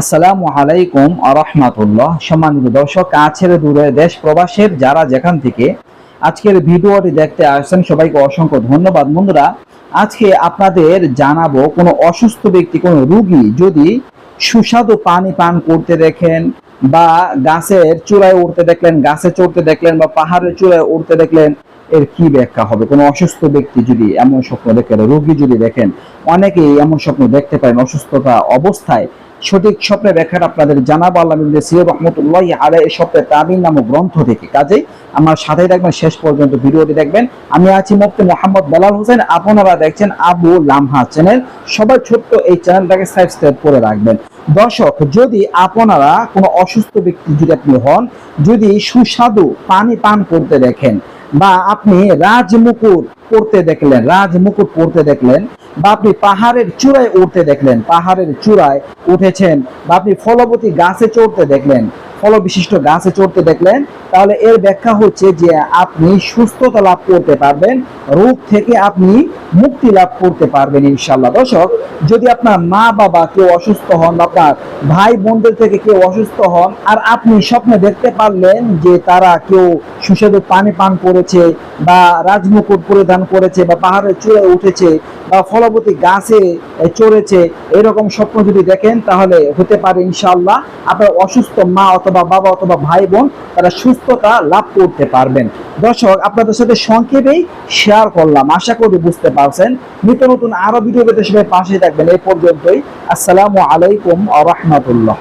আসসালামু আলাইকুম আরহামাতুল্লাহ সম্মানিত দর্শক কাছের দূরে দেশ প্রবাসের যারা যেখান থেকে আজকের ভিডিওটি দেখতে আসছেন, সবাইকে অসংখ্য ধন্যবাদ। বন্ধুরা, আজকে আপনাদের জানাব কোনো অসুস্থ ব্যক্তি, কোনো রুগী যদি সুস্বাদু পানি পান করতে দেখেন বা গাছের চূড়ায় উঠতে দেখলেন, গাছে চড়তে দেখলেন বা পাহাড়ের চূড়ায় উঠতে দেখলেন, এর কি ব্যাখ্যা হবে? কোনো অসুস্থ ব্যক্তি যদি এমন স্বপ্ন দেখেন রোগী যদি দেখেন, অনেকেই এমন স্বপ্ন দেখতে পারেন অসুস্থতা অবস্থায়। সঠিক স্বপ্নের ব্যাখ্যাটা আপনাদের জানাব। আল্লাহ সির রহমতুল্লাহ আলাই এই স্বপ্নের তামিল নামক গ্রন্থ থেকে। কাজেই আমার সাথে দেখবেন শেষ পর্যন্ত ভিডিওটি দেখবেন। আমি আছি মুফতি মোহাম্মদ বেলাল হোসেন। আপনারা দেখছেন আবু লামহা চ্যানেল। সবাই ছোট্ট এই চ্যানেলটাকে সাবস্ক্রাইব করে রাখবেন। দর্শক, যদি আপনারা কোনো অসুস্থ ব্যক্তি যদি আপনি হন, যদি সুস্বাদু পানি পান করতে দেখেন বা আপনি রাজমুকুট পড়তে দেখলেন, রাজমুকুট পড়তে দেখলেন বা আপনি পাহাড়ের চূড়ায় উঠতে দেখলেন, পাহাড়ের চূড়ায় উঠেছেন বা আপনি ফলবতী গাছে চড়তে দেখলেন ফল বিশিষ্ট গাছে চড়তে দেখলেন, তাহলে এর ব্যাখ্যা হচ্ছে যে আপনি সুস্থতা লাভ করতে পারবেন, রোগ থেকে আপনি মুক্তি লাভ করতে পারবেন ইনশাল্লাহ দর্শক, যদি আপনার মা বাবা কেউ অসুস্থ হন আপনার ভাই বোনদের থেকে কেউ অসুস্থ হন, আর আপনি স্বপ্নে দেখতে পারলেন যে তারা কেউ সুস্বাদু পানি পান করেছে বা রাজমুকুট পরিধান করেছে বা পাহাড়ের চূড়ায় উঠেছে বা ফলবতী গাছে চড়েছে, এরকম স্বপ্ন যদি দেখেন তাহলে হতে পারে ইনশাআল্লাহ আপনার অসুস্থ মা অথবা বাবা অথবা ভাই বোন, তারা সুস্থতা লাভ করতে পারবেন। দর্শক, আপনাদের সাথে সংক্ষেপেই শেয়ার করলাম। আশা করি বুঝতে পারছেন। নিত্য নতুন আরও ভিডিও পেতে সবাই পাশে থাকবেন। এই পর্যন্তই। আসসালামু আলাইকুম আ রহমতুল্লাহ।